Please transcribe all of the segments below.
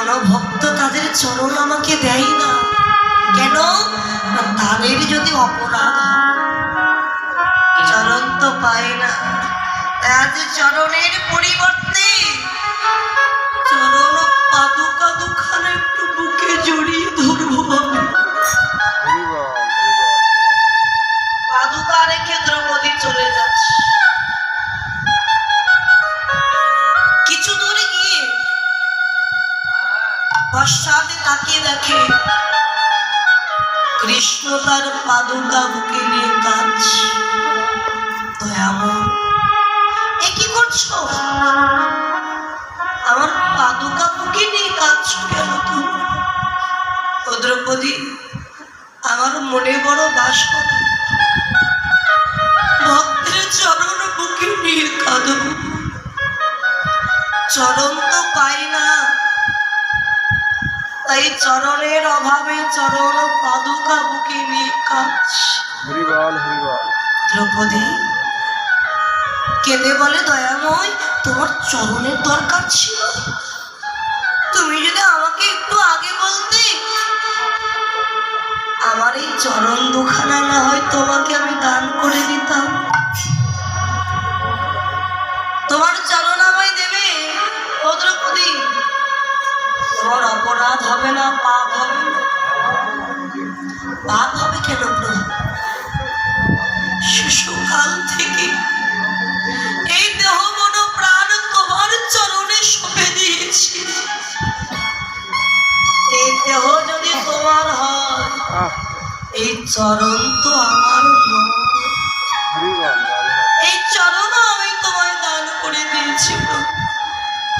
মানভক্ত তাদের চরণ আমাকে দেয় না। কেন? তাদের যদি অপরাধ চরণ তো পায় না, তাদের চরণের পরিবর্তে চরণ পশ্চাতে তাকিয়ে দেখে কৃষ্ণ তার পাদুকা বুকে নিয়ে কাঁদছে। দয়াময়, এ কি করছ? আমার পাদুকা বুকে নিয়ে কাঁদছো কেন তুমি? ও দ্রৌপদী, আমার মনে বড় বাস করে ভক্তের চরণ বুকে নিয়ে কাঁদব চরণ তাই চরণের অভাবে চরণ পাদুকা বুকে নিয়ে কাঁদছি দ্রৌপদী কেঁদে বলে দয়াময় তোমার চরণের দরকার ছিল। তুমি যদি আমাকে একটু আগে বলতে আমার এই চরণ দুখানা না হয় তোমাকে আমি দান করে দিতাম। তোমার তোমার হবে না পাপ হবে পাপ হবে কেন প্রভু শিশুকাল থেকে এই দেহ মন প্রাণ তোমার চরণে সঁপে দিয়েছি। এই দেহ যদি তোমার হয় এই চরণ তো আমার। এই চরণ আমি তোমায় দান করে দিয়েছি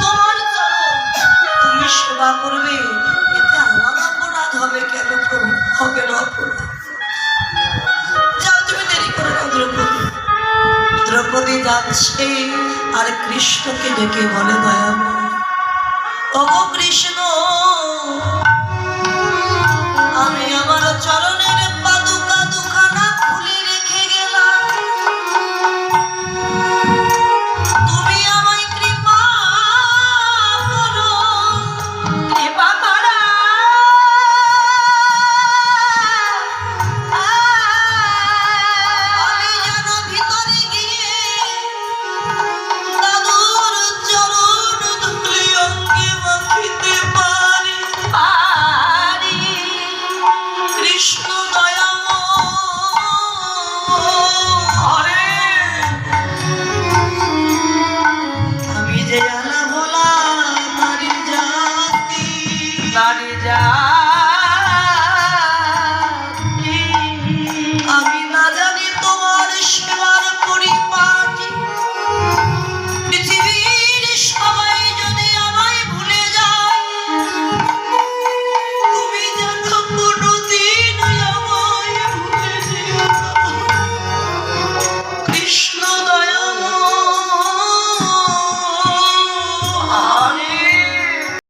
তোমার চরণ তুমি সেবা করবে। হবে কেন হবে না যাও, তুমি দেরি করো না, দ্রৌপদী। দ্রৌপদী যাচ্ছে, আর কৃষ্ণকে ডেকে বলে, দয়া ও কৃষ্ণ